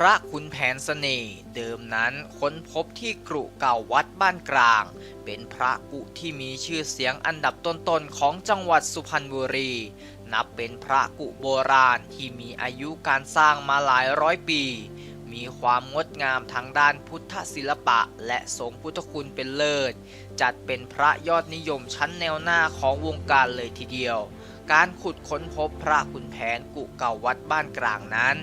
พระขุนแผนเสน่ห์เดิมนั้นค้นพบที่กรุเก่าวัดบ้านกลาง เป็นพระกุที่มีชื่อเสียงอันดับต้นๆของจังหวัดสุพรรณบุรี นับเป็นพระกุโบราณที่มีอายุการสร้างมาหลายร้อยปี มีความงดงามทางด้านพุทธศิลปะและทรงพุทธคุณเป็นเลิศ จัดเป็นพระยอดนิยมชั้นแนวหน้าของวงการเลยทีเดียว การขุดค้นพบพระขุนแผนกุเก่าวัดบ้านกลางนั้น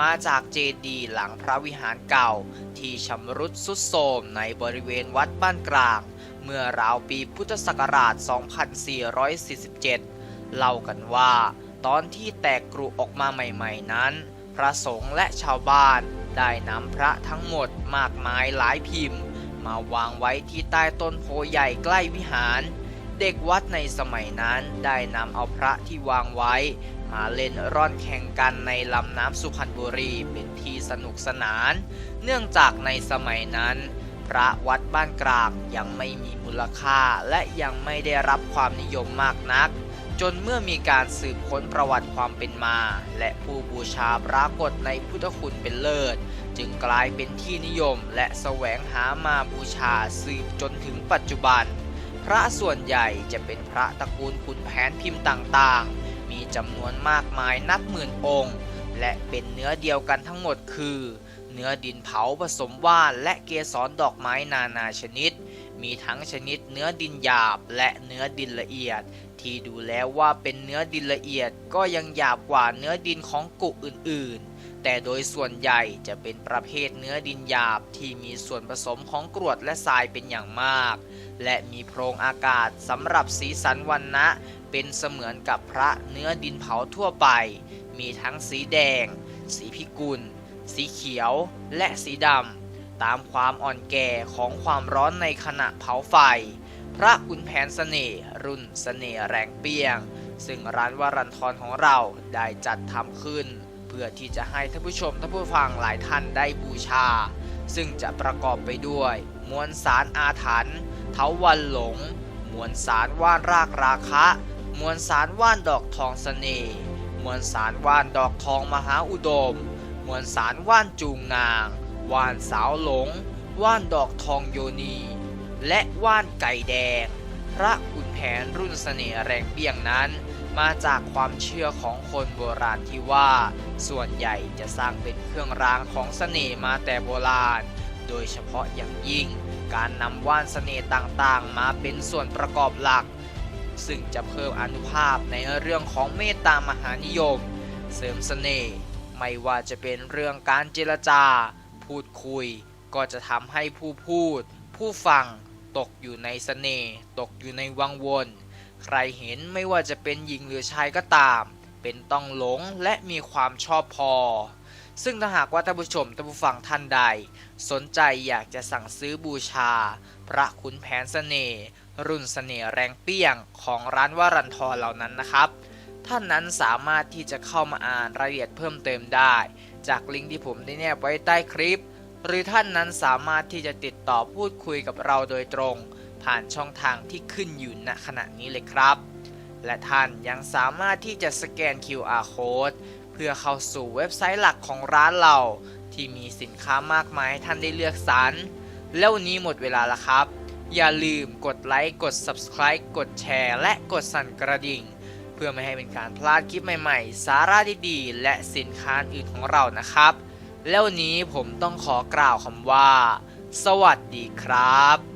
มาจากเจดีย์หลังพระวิหารเก่า ที่ชำรุดสุดโทรมในบริเวณวัดบ้านกลาง เมื่อราวปีพุทธศักราช 2447 เล่ากันว่า ตอนที่แตกกรุออกมาใหม่ๆนั้น พระสงฆ์และชาวบ้านได้นำพระทั้งหมดมากมายหลายพิมพ์ มาวางไว้ที่ใต้ต้นโพใหญ่ใกล้วิหาร เด็กวัดในสมัยนั้นได้นำเอาพระที่วางไว้ มาเล่นร่อนแข่งกันในลำน้ำสุพรรณบุรีเป็นที่สนุกสนาน เนื่องจากในสมัยนั้น พระวัดบ้านกลางยังไม่มีมูลค่าและยังไม่ได้รับความนิยมมากนัก จนเมื่อมีการสืบค้นประวัติความเป็นมา และผู้บูชาปรากฏในพุทธคุณเป็นเลิศ จึงกลายเป็นที่นิยมและแสวงหามาบูชาสืบจนถึงปัจจุบัน พระส่วนใหญ่จะเป็นพระตระกูลขุนแผนพิมพ์ต่างๆ มีจำนวนมากมายนับหมื่นองค์ และเป็นเนื้อเดียวกันทั้งหมดคือ เนื้อดินเผาผสมว่านและเกสรดอกไม้นานาชนิด มีทั้งชนิดเนื้อดินหยาบและเนื้อดินละเอียด ที่ดูแล้วว่าเป็นเนื้อดินละเอียดก็ยังหยาบกว่าเนื้อดินของกุอื่นๆ แต่โดยส่วนใหญ่จะเป็นประเภทเนื้อดินหยาบที่มีส่วนผสมของกรวดและทรายเป็นอย่างมาก และมีโพรงอากาศสำหรับสีสันวันนะ เป็นเสมือนกับพระเนื้อดินเผาทั่วไป มีทั้งสีแดง สีพิกุล สีเขียว และสีดำ ตามความอ่อนแก่ของความร้อนในขณะเผาไฟ พระขุนแผนเสน่ห์รุ่นเสน่ห์แรงเปียง ซึ่งร้านวรันทรของเราได้จัดทำขึ้น เพื่อที่จะให้ท่านผู้ชมท่านผู้ฟังหลายท่านได้บูชา ซึ่งจะประกอบไปด้วย มวลสารอาถรรพ์เทาวันหลง มวลสารว่านรากราคะ มวลสารว่านดอกทองเสน่ห์มวลสารว่านดอกทองมหาอุดม มวลสารว่านจูงนางว่านสาวหลง ว่านดอกทองโยนี และว่านไก่แดง พระขุนแผนรุ่นเสน่ห์แรงเปียงนั้น มาจากความเชื่อของคนโบราณที่ว่า ส่วนใหญ่จะสร้างเป็นเครื่องรางของเสน่ห์มาแต่โบราณ โดยเฉพาะอย่างยิ่ง การนำว่านเสน่ห์ต่างๆ มาเป็นส่วนประกอบหลัก ซึ่งจะเพิ่มอนุภาพในเรื่องของเมตตามหานิยม เสริมเสน่ห์ไม่ว่าจะเป็นเรื่องการเจรจา พูดคุย ก็จะทำให้ผู้พูด ผู้ฟังตกอยู่ในเสน่ห์ตกอยู่ในวังวน ใครเห็นไม่ว่าจะเป็นหญิงหรือชายก็ตาม เป็นต้องหลงและมีความชอบพอ ซึ่งถ้าหากว่าท่านผู้ชมท่านผู้ฟังท่านใด สนใจอยากจะสั่งซื้อบูชา พระขุนแผนเสน่ห์รุ่นเสน่ห์แรงเปี้ยงของร้านวารันทรเหล่านั้นนะครับ ท่านนั้นสามารถที่จะเข้ามาอ่านรายละเอียดเพิ่มเติมได้ จากลิงก์ที่ผมได้แนบไว้ใต้คลิป หรือท่านนั้นสามารถที่จะติดต่อพูดคุยกับเราโดยตรง ผ่านช่องทางที่ขึ้นอยู่ณขณะนี้เลยครับ และท่านยังสามารถที่จะสแกน QR code เพื่อเข้าสู่เว็บไซต์หลักของร้านเรา ที่มีสินค้ามากมายให้ท่านได้เลือกสรรแล้ววันนี้หมดเวลาแล้วครับ อย่าลืมกดไลค์กด Subscribe กดแชร์ และกดสั่นกระดิ่ง เพื่อไม่ให้เป็นการพลาดคลิปใหม่ๆ สาระดีๆ และสินค้าอื่นของเรานะครับ แล้ววันนี้ผมต้องขอกล่าวคำว่า สวัสดีครับ